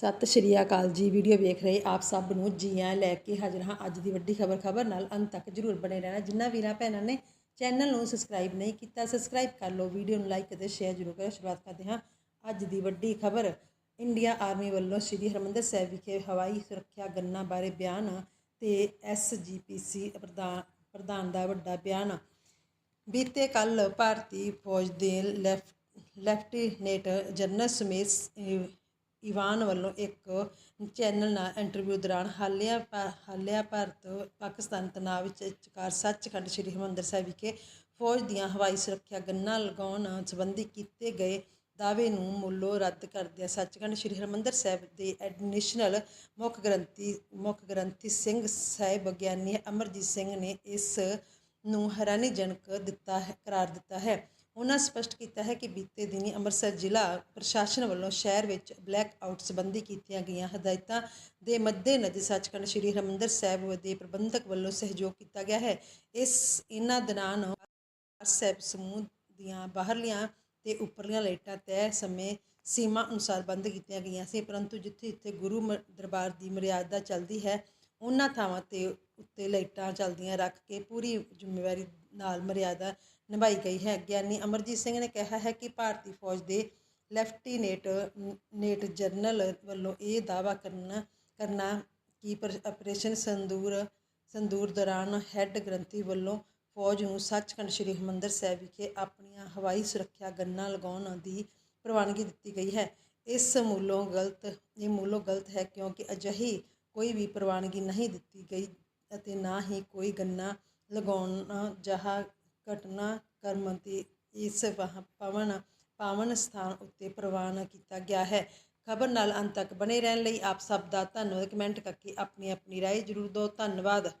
ਸਤਿ ਸ਼੍ਰੀ ਅਕਾਲ ਜੀ। ਵੀਡੀਓ ਵੇਖ ਰਹੇ ਆਪ ਸਭ ਨੂੰ ਜੀ ਆਇਆਂ ਲੈ ਕੇ ਹਾਜ਼ਰ ਹਾਂ ਅੱਜ ਦੀ ਵੱਡੀ ਖਬਰ। ਖਬਰ ਨਾਲ ਅੰਤ ਤੱਕ ਜਰੂਰ ਬਣੇ ਰਹਿਣਾ। ਜਿੰਨਾ ਵੀਰਾਂ ਭੈਣਾਂ ਨੇ ਚੈਨਲ ਨੂੰ ਸਬਸਕ੍ਰਾਈਬ ਨਹੀਂ ਕੀਤਾ, ਸਬਸਕ੍ਰਾਈਬ ਕਰ ਲਓ। ਵੀਡੀਓ ਨੂੰ ਲਾਈਕ ਅਤੇ ਸ਼ੇਅਰ ਜਰੂਰ ਕਰੋ। ਸ਼ੁਰੂਆਤ ਕਰਦੇ ਹਾਂ ਅੱਜ ਦੀ ਵੱਡੀ ਖਬਰ। ਇੰਡੀਆ ਆਰਮੀ ਵੱਲੋਂ ਸ੍ਰੀ ਹਰਿਮੰਦਰ ਸਾਹਿਬ ਵਿਖੇ ਹਵਾਈ ਸੁਰੱਖਿਆ ਗੰਨਾਂ ਬਾਰੇ ਬਿਆਨ ਤੇ ਐਸਜੀਪੀਸੀ ਪ੍ਰਧਾਨ ਪ੍ਰਧਾਨ ਦਾ ਵੱਡਾ ਬਿਆਨ। ਬੀਤੇ ਕੱਲ ਭਾਰਤੀ ਫੌਜ ਦੇ ਲੈਫ, ਲੈਫਟੀਨੈਂਟ ਜਨਰਲ ਸਮੇਤ ਇਵਾਨ ਵੱਲੋਂ ਇੱਕ ਚੈਨਲ ਨਾਲ ਇੰਟਰਵਿਊ ਦੌਰਾਨ ਹਾਲਿਆ ਭਾ- ਹਾਲਿਆ ਭਾਰਤ, ਪਾਕਿਸਤਾਨ ਤਣਾਅ ਵਿੱਚ ਵਿਚਕਾਰ ਸੱਚਖੰਡ ਸ੍ਰੀ ਹਰਿਮੰਦਰ ਸਾਹਿਬ ਵਿਖੇ ਫੌਜ ਦੀਆਂ ਹਵਾਈ ਸੁਰੱਖਿਆ ਗੰਨਾਂ ਲਗਾਉਣ ਸੰਬੰਧੀ ਕੀਤੇ ਗਏ ਦਾਅਵੇ ਨੂੰ ਮੁੱਲੋਂ ਰੱਦ ਕਰਦਿਆਂ ਸੱਚਖੰਡ ਸ੍ਰੀ ਹਰਿਮੰਦਰ ਸਾਹਿਬ ਦੇ ਐਡੀਸ਼ਨਲ ਮੁੱਖ ਗ੍ਰੰਥੀ ਮੁੱਖ ਗ੍ਰੰਥੀ ਸਿੰਘ ਸਾਹਿਬ ਗਿਆਨੀ ਅਮਰਜੀਤ ਸਿੰਘ ਨੇ ਇਸ ਨੂੰ ਹੈਰਾਨੀਜਨਕ ਦਿੱਤਾ ਹੈ, ਕਰਾਰ ਦਿੱਤਾ ਹੈ। ਉਹਨਾਂ ਸਪਸ਼ਟ ਕੀਤਾ ਹੈ ਕਿ ਬੀਤੇ ਦਿਨੀ ਅੰਮ੍ਰਿਤਸਰ ਜ਼ਿਲ੍ਹਾ ਪ੍ਰਸ਼ਾਸਨ ਵੱਲੋਂ ਸ਼ਹਿਰ ਵਿੱਚ ਬਲੈਕ ਆਊਟ ਸੰਬੰਧੀ ਕੀਤੀਆਂ ਗਈਆਂ ਹਦਾਇਤਾਂ ਦੇ ਮੱਦੇਨਜ਼ਰ ਸੱਚਖੰਡ ਸ੍ਰੀ ਹਰਿਮੰਦਰ ਸਾਹਿਬ ਦੇ ਪ੍ਰਬੰਧਕ ਵੱਲੋਂ ਸਹਿਯੋਗ ਕੀਤਾ ਗਿਆ ਹੈ। ਇਸ ਇਹਨਾਂ ਦੌਰਾਨ ਸਾਹਿਬ ਸਮੂਹ ਦੀਆਂ ਬਾਹਰਲੀਆਂ ਤੇ ਉੱਪਰਲੀਆਂ ਲਾਈਟਾਂ ਤੈਅ ਸਮੇਂ ਸੀਮਾ ਅਨੁਸਾਰ ਬੰਦ ਕੀਤੀਆਂ ਗਈਆਂ ਸੀ, ਪਰੰਤੂ ਜਿੱਥੇ ਜਿੱਥੇ ਗੁਰੂ ਮ- ਦਰਬਾਰ ਦੀ ਮਰਿਆਦਾ ਚੱਲਦੀ ਹੈ, ਉਹਨਾਂ ਥਾਵਾਂ ਤੇ ਉੱਤੇ ਲਾਈਟਾਂ ਚੱਲਦੀਆਂ ਰੱਖ ਕੇ ਪੂਰੀ ਜ਼ਿੰਮੇਵਾਰੀ ਨਾਲ ਮਰਿਆਦਾ ਨਿਭਾਈ ਗਈ ਹੈ। ਗਿਆਨੀ ਅਮਰਜੀਤ ਸਿੰਘ ਨੇ ਕਿਹਾ ਹੈ ਕਿ ਭਾਰਤੀ ਫੌਜ ਦੇ ਲੈਫਟੀਨੇਟ, ਨੇਟ ਜਨਰਲ ਵੱਲੋਂ ਇਹ ਦਾਅਵਾ ਕਰਨਾ ਕਰਨਾ ਕਿ ਆਪਰੇਸ਼ਨ ਸੰਦੂਰ ਸੰਦੂਰ ਦੌਰਾਨ ਹੈੱਡ ਗ੍ਰੰਥੀ ਵੱਲੋਂ ਫੌਜ ਨੂੰ ਸੱਚਖੰਡ ਸ੍ਰੀ ਹਰਿਮੰਦਰ ਸਾਹਿਬ ਵਿਖੇ ਆਪਣੀਆਂ ਹਵਾਈ ਸੁਰੱਖਿਆ ਗੰਨਾਂ ਲਗਾਉਣ ਦੀ ਪ੍ਰਵਾਨਗੀ ਦਿੱਤੀ ਗਈ ਹੈ। ਇਸ ਮੂਲੋਂ ਗਲਤ, ਇਹ ਮੂਲੋਂ ਗਲਤ ਹੈ ਕਿਉਂਕਿ ਅਜਿਹੀ ਕੋਈ ਵੀ ਪ੍ਰਵਾਨਗੀ ਨਹੀਂ ਦਿੱਤੀ ਗਈ ਅਤੇ ਨਾ ਹੀ ਕੋਈ ਗੰਨਾ ਲਗਾਉਣਾ ਜਹਾ ਘਟਨਾ ਕਰਮ ਤੇ ਇਸ ਵਹ- ਪਵਨ, ਪਾਵਨ ਸਥਾਨ ਉੱਤੇ ਪ੍ਰਵਾਨ ਕੀਤਾ ਗਿਆ ਹੈ। ਖਬਰ ਨਾਲ ਅੰਤ ਤੱਕ ਬਣੇ ਰਹਿਣ ਲਈ ਆਪ ਸਭ ਦਾ ਧੰਨਵਾਦ। ਕਮੈਂਟ ਕਰਕੇ ਆਪਣੀ ਆਪਣੀ ਰਾਏ ਜ਼ਰੂਰ ਦਿਓ। ਧੰਨਵਾਦ।